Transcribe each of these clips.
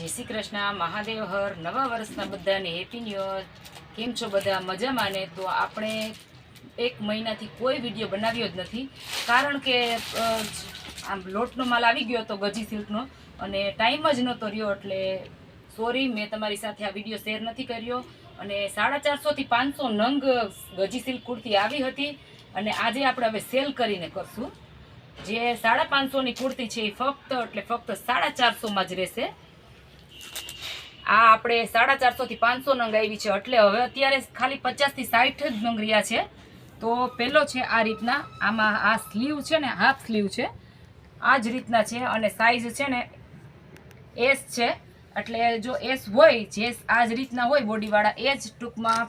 જય શ્રી કૃષ્ણ, મહાદેવ હર, નવા વર્ષના બધાને હેપી ન્યુ યર કેમ છો બધા? મજામાં ને? તો આપણે એક મહિનાથી કોઈ વીડિયો બનાવ્યો જ નથી. કારણ કે આમ લોટનો માલ આવી ગયો હતો ગજી સિલ્કનો અને ટાઈમ જ નહોતો રહ્યો, એટલે સોરી, મેં તમારી સાથે આ વીડિયો શેર નથી કર્યો. અને સાડા ચારસોથી પાંચસો નંગ ગજી સિલ્ક કુર્તી આવી હતી અને આજે આપણે હવે સેલ કરીને કરશું. જે સાડા પાંચસોની કુર્તી છે એ ફક્ત, એટલે ફક્ત સાડા ચારસોમાં જ રહેશે. આ આપણે સાડા ચારસોથી પાંચસો નંગ આવી છે. એટલે હવે અત્યારે ખાલી પચાસથી સાઠ જ નંગ છે. તો પહેલો છે આ રીતના. આમાં આ સ્લીવ છે ને, હાફ સ્લીવ છે. આ જ રીતના છે અને સાઈઝ છે ને એસ છે. એટલે જો એસ હોય, જે આ જ રીતના હોય બોડીવાળા એ જ ટૂંકમાં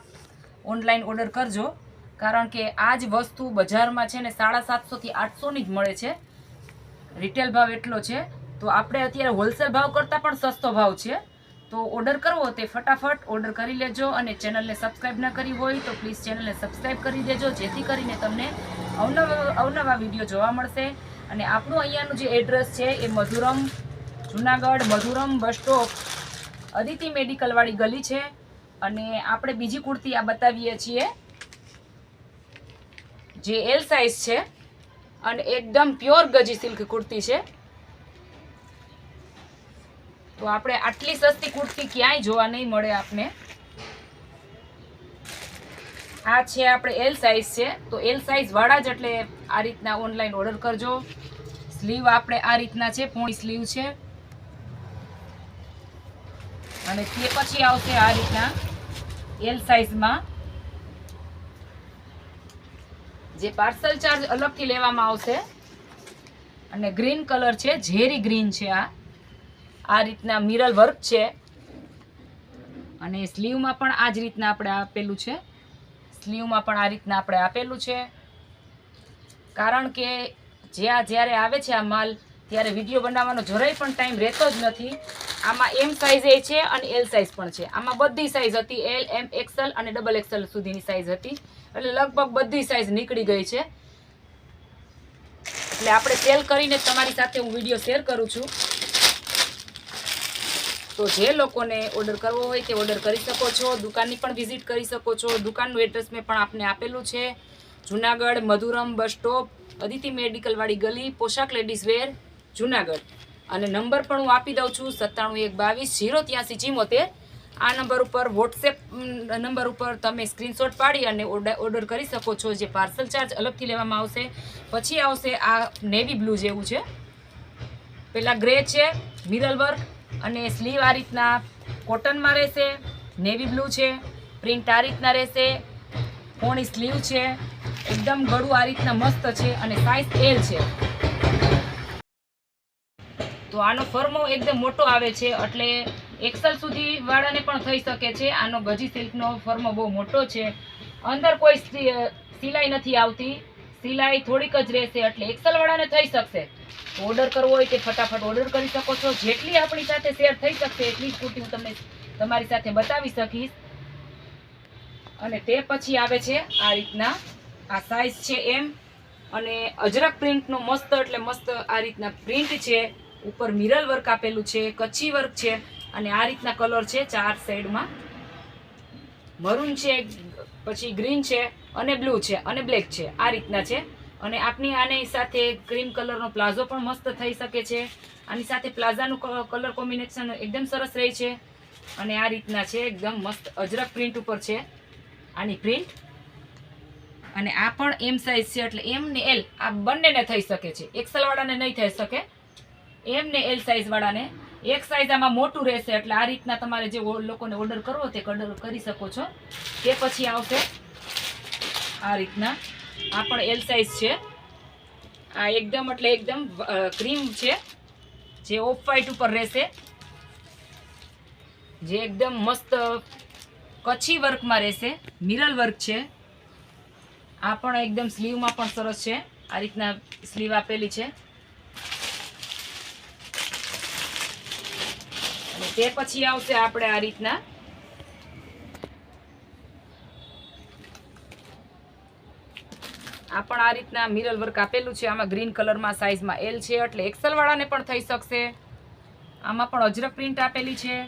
ઓનલાઈન ઓર્ડર કરજો. કારણ કે આ જ વસ્તુ બજારમાં છે ને સાડા સાતસોથી આઠસોની જ મળે છે. રિટેલ ભાવ એટલો છે. તો આપણે અત્યારે હોલસેલ ભાવ કરતાં પણ સસ્તો ભાવ છે. તો ઓર્ડર કરવો તે ફટાફટ ઓર્ડર કરી લેજો અને ચેનલને સબસ્ક્રાઈબ ના કરી હોય તો પ્લીઝ ચેનલને સબસ્ક્રાઈબ કરી દેજો, જેથી કરીને તમને અવનવા અવનવા વીડિયો જોવા મળશે. અને આપણું અહીંયાનું જે એડ્રેસ છે એ મધુરમ, જુનાગઢ મધુરમ બસ સ્ટોપ અદિતિ મેડિકલવાળી ગલી છે. અને આપણે બીજી કુર્તી આ બતાવીએ છીએ, જે એલ સાઇઝ છે. અને એકદમ પ્યોર ગજી સિલ્ક કુર્તી છે. તો આપણે આટલી સસ્તી કુર્તી ક્યાંય જોવા નહીં મળે આપને. આ છે આપણે એલ સાઇઝ છે. તો એલ સાઇઝ વાળા જ એટલે આ રીતના ઓનલાઈન ઓર્ડર કરજો. સ્લીવ આપણે આ રીતના છે, પોણી સ્લીવ છે. અને તે પછી આવશે આ રીતના એલ સાઇઝમાં જે પાર્સલ ચાર્જ અલગથી લેવામાં આવશે. અને ગ્રીન કલર છે, ઝેરી ગ્રીન છે આ. આ રીતના મિરલ વર્ક છે. અને સ્લીવમાં પણ આ જ રીતના આપણે આપેલું છે. સ્લીવમાં પણ આ રીતના આપણે આપેલું છે. કારણ કે જ્યાં જ્યારે આવે છે આ માલ, ત્યારે વીડિયો બનાવવાનો જરાય પણ ટાઈમ રહેતો જ નથી. આમાં એમ સાઇઝ એ છે અને એલ સાઇઝ પણ છે. આમાં બધી સાઇઝ હતી. એલ એમ એક્સેલ અને ડબલ એક્સએલ સુધીની સાઇઝ હતી. એટલે લગભગ બધી સાઇઝ નીકળી ગઈ છે. એટલે આપણે સેલ કરીને તમારી સાથે હું વીડિયો શેર કરું છું. તો જે લોકોને ઓર્ડર કરવો હોય તે ઓર્ડર કરી શકો છો. દુકાનની પણ વિઝિટ કરી શકો છો. દુકાનનું એડ્રેસ મેં પણ આપને આપેલું છે. જુનાગઢ, મધુરમ બસ સ્ટોપ અદિતિ મેડિકલવાળી ગલી, પોશાક લેડીઝ વેર જુનાગઢ. અને નંબર પણ હું આપી દઉં છું સત્તાણું એક બાવીસ જીરો ત્યાંસી, ચીમોતેર. આ નંબર ઉપર વોટ્સએપ નંબર ઉપર તમે સ્ક્રીનશોટ પાડી અને ઓર્ડર કરી શકો છો. જે પાર્સલ ચાર્જ અલગથી લેવામાં આવશે. પછી આવશે આ નેવી બ્લુ જેવું છે. પેલા ગ્રે છે મિરલ વર્ક અને સ્લીવ આ રીતના કોટનમાં રહેશે, નેવી બ્લુ છે, પ્રિન્ટ આ રીતના રહેશે, પોણી સ્લીવ છે, એકદમ ગળું આ રીતના મસ્ત છે અને સાઇઝ એલ છે. તો આનો ફર્મો એકદમ મોટો આવે છે, એટલે એક્સલ સુધી વાળાને પણ થઈ શકે છે. આનો ગજી સિલ્કનો ફર્મો બહુ મોટો છે. અંદર કોઈ સિલાઈ નથી આવતી. સિલાઈ થોડીક જ રહેશે એટલે એક્સલ વાળાને થઈ શકશે. ઓર્ડર કરવો હોય તે ફટાફટ ઓર્ડર કરી શકો છો. જેટલી આપણી સાથે શેર થઈ શકશે એટલી કુર્તી હું તમને તમારી સાથે બતાવી શકીશ. અને તે પછી આવે છે આ રીતના. આ સાઇઝ છે એમ. અને અજરક પ્રિન્ટનો મસ્ત એટલે મસ્ત આ રીતના પ્રિન્ટ છે. ઉપર મિરર વર્ક આપેલું છે, કચ્છી વર્ક છે. અને આ રીતના કલર છે ચાર સાઈડમાં મરૂન છે, પછી ગ્રીન છે અને બ્લુ છે અને બ્લેક છે. આ રીતના છે. અને આપની આની સાથે ક્રીમ કલરનો પ્લાઝો પણ મસ્ત થઈ શકે છે. આની સાથે પ્લાઝાનું કલર કોમ્બિનેશન એકદમ સરસ રહે છે. અને આ રીતના છે, એકદમ મસ્ત અજરક પ્રિન્ટ ઉપર છે. આની પ્રિન્ટ. અને આ પણ એમ સાઇઝ છે, એટલે એમ ને એલ આ બંનેને થઈ શકે છે. એક્સલવાળાને નહીં થઈ શકે. એમ ને એલ સાઇઝ વાળાને. એક સાઇઝ આમાં મોટું રહેશે એટલે આ રીતના તમારે જે લોકોને ઓર્ડર કરવો તે કરી શકો છો. તે પછી આવશે આ રીતના. આ પણ એલ સાઇઝ છે. આ એકદમ એટલે એકદમ ક્રીમ છે. જે ઓફ વ્હાઈટ ઉપર રહેશે. જે એકદમ મસ્ત કચ્છી વર્કમાં રહેશે. મિરલ વર્ક છે. આ પણ એકદમ સ્લીવમાં પણ સરસ છે. આ રીતના સ્લીવ આપેલી છે. તે પછી આવશે આપણે આ રીતના. આ પણ આ રીતના મિરલ વર્ક આપેલું છે. આમાં ગ્રીન કલરમાં સાઇઝમાં એલ છે એટલે એક્સલવાળાને પણ થઈ શકશે. આમાં પણ અજરક પ્રિન્ટ આપેલી છે.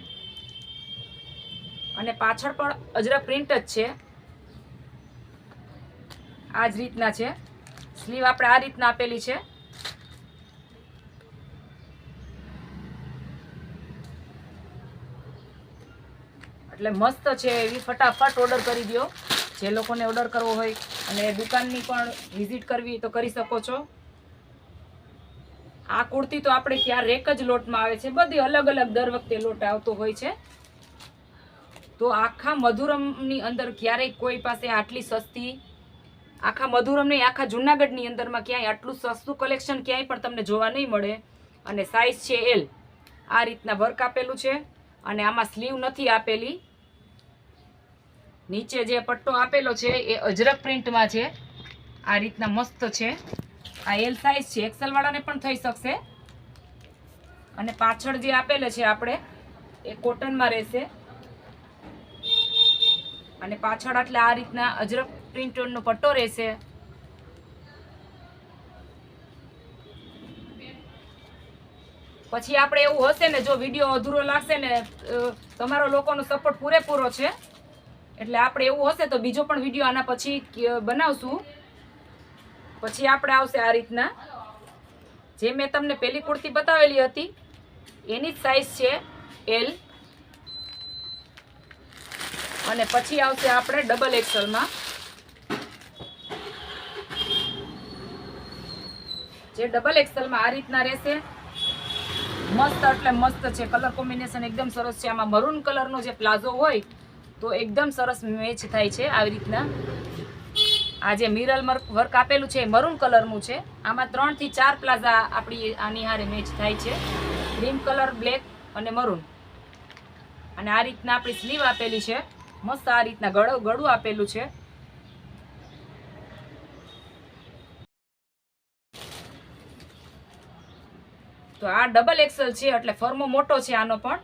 અને પાછળ પણ અજરક પ્રિન્ટ જ છે. આ જ રીતના છે. સ્લીવ આપણે આ રીતના આપેલી છે. એટલે મસ્ત છે એવી ફટાફટ ઓર્ડર કરી દો જે લોકોને ઓર્ડર કરવો હોય અને દુકાનની પણ વિઝિટ કરવી તો કરી શકો છો. આ કુર્તી તો આપણે ક્યાં એક જ લોટમાં આવે છે. બધી અલગ અલગ દર વખતે લોટ આવતો હોય છે. તો આખા મધુરમની અંદર ક્યારેય કોઈ પાસે આટલી સસ્તી, આખા મધુરમની આખા જુનાગઢની અંદરમાં ક્યાંય આટલું સસ્તું કલેક્શન ક્યાંય પણ તમને જોવા નહીં મળે. અને સાઇઝ છે એલ આ રીતના વર્ક આપેલું છે. અને આમાં સ્લીવ નથી આપેલી. નીચે જે પટ્ટો આપેલો છે એ અજરક પ્રિન્ટમાં છે. આ રીતના મસ્ત છે. આ એલ સાઇઝ છે. એક્સલવાળાને પણ થઈ શકશે. અને પાછળ જે આપેલે છે આપણે, એ કોટનમાં રહેશે. અને પાછળ એટલે આ રીતના અજરક પ્રિન્ટનો પટ્ટો રહેશે. પછી આપણે એવું હશે ને, જો વીડિયો અધૂરો લાગશે ને તમારો લોકોનો સપોર્ટ પૂરેપૂરો છે. એટલે આપણે એવું હશે તો બીજો પણ વીડિયો આના પછી બનાવશું. પછી આપણે આવશે આ રીતના. જે મેં તમને પહેલી કુર્તી બતાવેલી હતી, એની જ સાઈઝ છે એલ અને પછી આવશે આપણે ડબલ એક્સલમાં જે ડબલ એક્સલમાં આ રીતના રહેશે. મસ્ત એટલે મસ્ત છે. કલર કોમ્બિનેશન એકદમ સરસ છે. આમાં મરૂન કલરનો જે પ્લાઝો હોય, તો એકદમ સરસ મેચ થાય છે આવી રીતના. આ જે મિરલ વર્ક આપેલું છે મરૂન કલરનું છે. આમાં ત્રણથી ચાર પ્લાઝા આપણી આની હારે મેચ થાય છે. ક્રીમ કલર બ્લેક અને મરૂન અને આ રીતના આપણી સ્લીવ આપેલી છે. મસ્ત આ રીતના ગળો, ગળું આપેલું છે. તો આ ડબલ એક્સેલ છે, એટલે ફર્મો મોટો છે આનો પણ.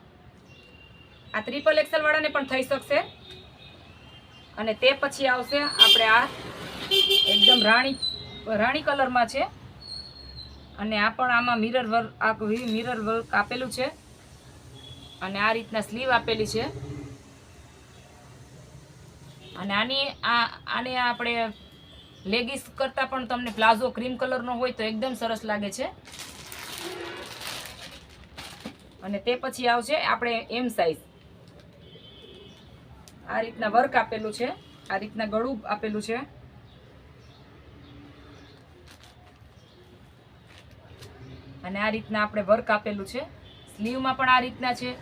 આ ત્રિપલ એક્સેલ વાળાને પણ થઈ શકશે. અને તે પછી આવશે આપણે આ એકદમ રાણી રાણી કલરમાં છે. અને આ પણ આમાં મિરર વર્ક આ મિરર વર્ક આપેલું છે. અને આ રીતના સ્લીવ આપેલી છે. અને આની, આ, આને આપણે, લેગીસ કરતાં પણ તમને પ્લાઝો ક્રીમ કલરનો હોય તો એકદમ સરસ લાગે છે. અને તે પછી આવશે આપણે એમ સાઈઝ આ રીતના વર્ક આપેલું છે. આ રીતના ગળું આપેલું છે. અને આ રીતના આપણે વર્ક આપેલું છે. સ્લીવમાં પણ આ રીતના છે.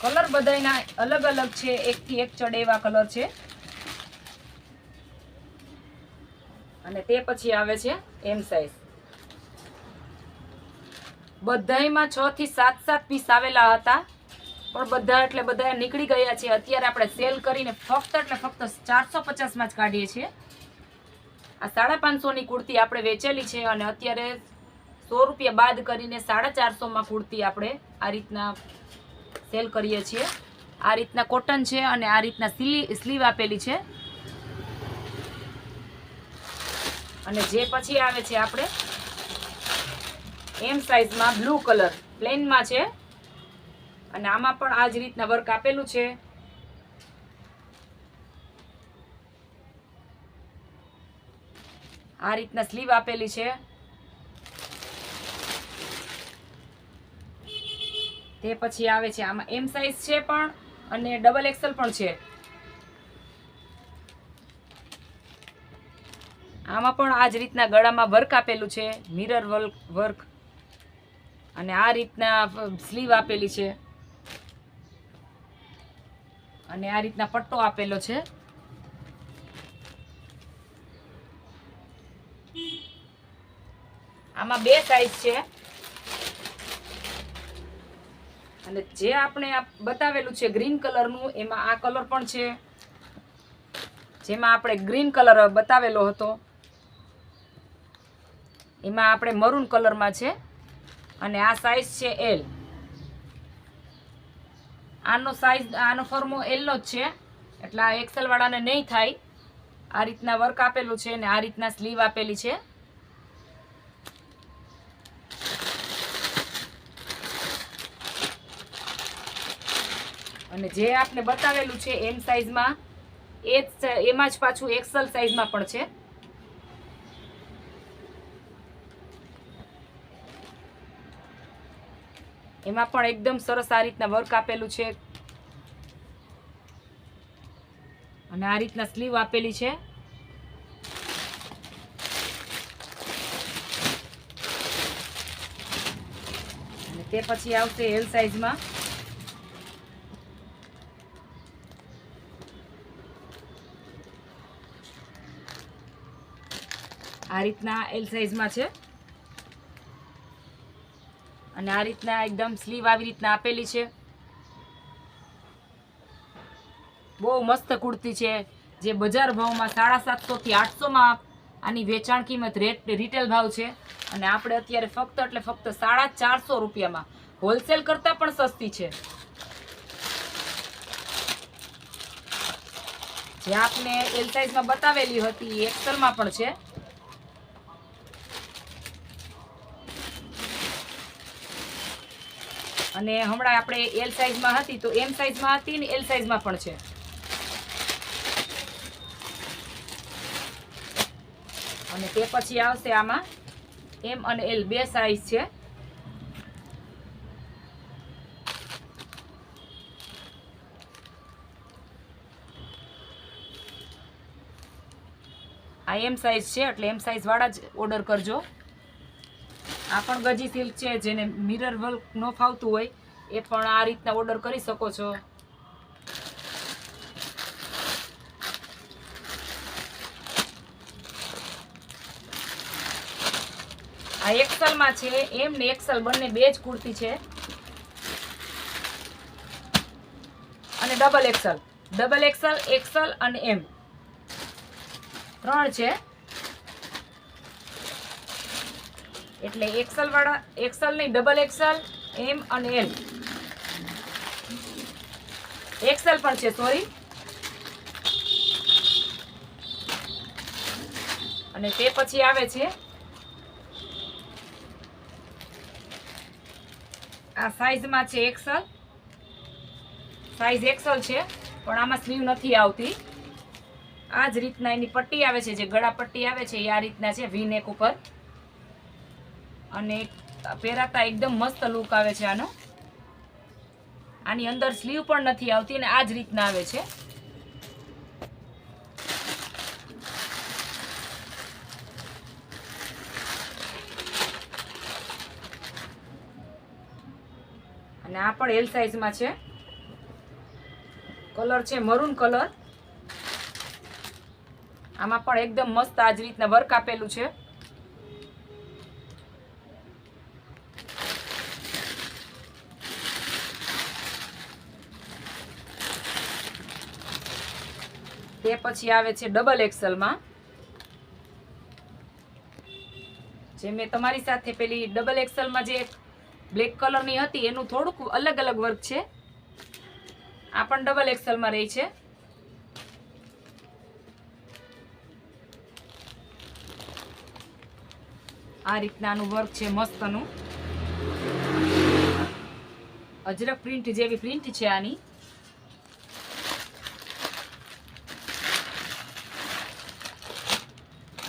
કલર બધાયના અલગ અલગ છે. એકથી એક ચડે એવા કલર છે. અને તે પછી આવે છે એમ સાઈઝ બધાયમાં છ થી સાત સાત પીસ આવેલા હતા. પણ બધા એટલે બધા નીકળી ગયા છે. અત્યારે આપણે સેલ કરીને ફક્ત એટલે ફક્ત ચારસો પચાસમાં જ કાઢીએ છીએ. આ સાડા પાંચસોની કુર્તી આપણે વેચેલી છે અને અત્યારે સો રૂપિયા બાદ કરીને સાડા ચારસોમાં કુર્તી આપણે આ રીતના સેલ કરીએ છીએ. આ રીતના કોટન છે અને આ રીતના સ્લી સ્લીવ આપેલી છે. અને જે પછી આવે છે આપણે, એમ સાઈઝમાં બ્લુ કલર પ્લેનમાં છે. અને આમાં પણ આ જ રીતના વર્ક આપેલું છે. આ રીતના સ્લીવ આપેલી છે. તે પછી આવે છે આમાં એમ સાઈઝ છે પણ, અને ડબલ એક્સેલ પણ છે. આમાં પણ આ જ રીતના ગળામાં વર્ક આપેલું છે મિરર વર્ક વર્ક અને આ રીતના સ્લીવ આપેલી છે. અને આ રીતના પટ્ટો આપેલો છે. આમાં બે સાઈઝ છે. અને જે આપણે બતાવેલું છે ગ્રીન કલરનું એમાં આ કલર પણ છે. જેમાં આપણે ગ્રીન કલર બતાવેલો હતો. એમાં આપણે મરૂન કલરમાં છે અને આ સાઇઝ છે એલ આનો સાઇઝ આનો ફોર્મો એલનો જ છે. એટલે આ એક્સેલવાળાને નહીં થાય. આ રીતના વર્ક આપેલું છે અને આ રીતના સ્લીવ આપેલી છે. અને જે આપને બતાવેલું છે એમ સાઇઝમાં એ જ એમાં જ પાછું એક્સલ સાઇઝમાં પણ છે. એમાં પણ એકદમ સરસ આ રીતના વર્ક આપેલું છે. અને આ રીતના સ્લીવ આપેલી છે. અને તે પછી આવશે એલ સાઈઝમાં આ રીતના એલ સાઈઝમાં છે. અને આ રીતના એકદમ સ્લીવ આવી રીતના આપેલી છે. બહુ મસ્ત કુર્તી છે, જે બજાર ભાવમાં સાડા સાતસોથી આઠસોમાં આની વેચાણ કિંમત રેટ રિટેલ ભાવ છે. અને આપણે અત્યારે ફક્ત, એટલે ફક્ત સાડા ચારસો રૂપિયામાં હોલસેલ કરતાં પણ સસ્તી છે. જે આપને એલ સાઇઝમાં બતાવેલી હતી એક્સલમાં પણ છે. અને હમણાં આપણે એલ સાઈઝમાં હતી તો એમ સાઈઝમાં હતી ને એલ સાઈઝમાં પણ છે. અને તે પછી આવશે આમાં એમ અને એલ બે સાઈઝ છે. આ એમ સાઈઝ છે, એટલે એમ સાઈઝ વાળા જ ઓર્ડર કરજો. આ પણ ગજી સિલ્ક છે, જેને મિરર વર્ક ન ફાવતું હોય, એ પણ આ રીતના ઓર્ડર કરી શકો છો. આ એક્સલમાં છે એમ ને એક્સલ બંને બે જ કુર્તી છે. અને double XL. Double XL XL અને એમ. ત્રણ છે. એટલે એક્સલ વાળા એક્સલ નહીં ડબલ એક્સલ એમ અને એલ એક્સલ પણ છે સોરી અને તે પછી આવે છે આ સાઈઝમાં છે એક્સલ સાઈઝ એક્સલ છે, પણ આમાં સ્લીવ નથી આવતી. આ જ રીતના એની પટ્ટી આવે છે, જે ગળા પટ્ટી આવે છે, એ આ રીતના છે વી નેક ઉપર. અને પહેરાતા એકદમ મસ્ત લુક આવે છે આનો. આની અંદર સ્લીવ પણ નથી આવતી અને આ જ રીતના આવે છે. અને આ પણ એલ સાઈઝમાં છે. કલર છે મરૂન કલર આમાં પણ એકદમ મસ્ત આ જ રીતના વર્ક આપેલું છે. તે પછી આવે છે ડબલ એક્સલમાં જે મેં તમારી સાથે પેલી ડબલ એક્સલમાં જે બ્લેક કલરની હતી, એનું થોડુંક અલગ અલગ વર્ક છે. આ પણ ડબલ એક્સલમાં રહી છે. આ રીતનાનું વર્ક છે મસ્તનું. અજરક પ્રિન્ટ જેવી પ્રિન્ટ છે આની.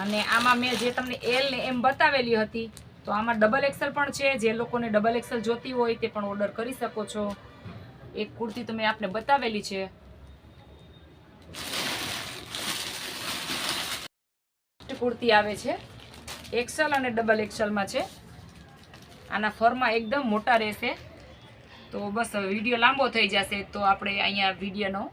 અને આમાં મેં જે તમને એલ ને એમ બતાવેલી હતી, તો આમાં ડબલ એક્સેલ પણ છે. જે લોકોને ડબલ એક્સેલ જોતી હોય તે પણ ઓર્ડર કરી શકો છો. એક કુર્તી તો મેં આપને બતાવેલી છે. કુર્તી આવે છે. એક્સેલ અને ડબલ એક્સેલમાં છે. આના ફરમાં એકદમ મોટા રહેશે. તો બસ વીડિયો લાંબો થઈ જશે, તો આપણે અહીંયા વિડીયોનો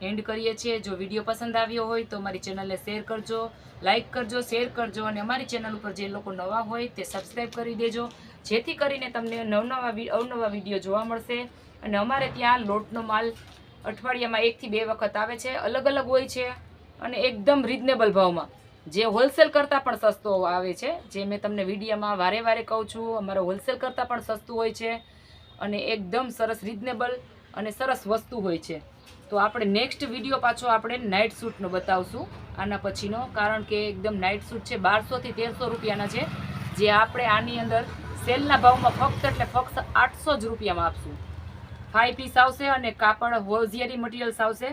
એન્ડ કરીએ છીએ. જો વીડિયો પસંદ આવ્યો હોય તો અમારી ચેનલને શેર કરજો લાઇક કરજો, શેર કરજો અને અમારી ચેનલ ઉપર જે લોકો નવા હોય તે સબસ્ક્રાઈબ કરી દેજો. જેથી કરીને તમને નવનવા અવનવા વીડિયો જોવા મળશે. અને અમારે ત્યાં લોટનો માલ અઠવાડિયામાં એકથી બે વખત આવે છે. અલગ અલગ હોય છે અને એકદમ રિઝનેબલ ભાવમાં. જે હોલસેલ કરતાં પણ સસ્તો આવે છે. જે મેં તમને વિડીયોમાં વારે વારે કહું છું, અમારો હોલસેલ કરતાં પણ સસ્તું હોય છે અને એકદમ સરસ રિઝનેબલ અને સરસ વસ્તુ હોય છે. તો આપણે નેક્સ્ટ વીડિયો પાછો આપણે નાઇટ સૂટનો બતાવશું. આના પછીનો, કારણ કે એકદમ નાઇટ સૂટ છે, બારસોથી તેરસો રૂપિયાના છે, જે આપણે આની અંદર સેલના ભાવમાં ફક્ત એટલે ફક્ત આઠસો જ રૂપિયામાં આપશું. ફાઈવ પીસ આવશે અને કાપડ હોઝિયરી મટીરિયલ્સ આવશે.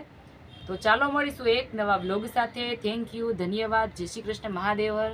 તો ચાલો મળીશું એક નવા બ્લોગ સાથે. થેન્ક યુ ધન્યવાદ. જય શ્રી કૃષ્ણ મહાદેવ હર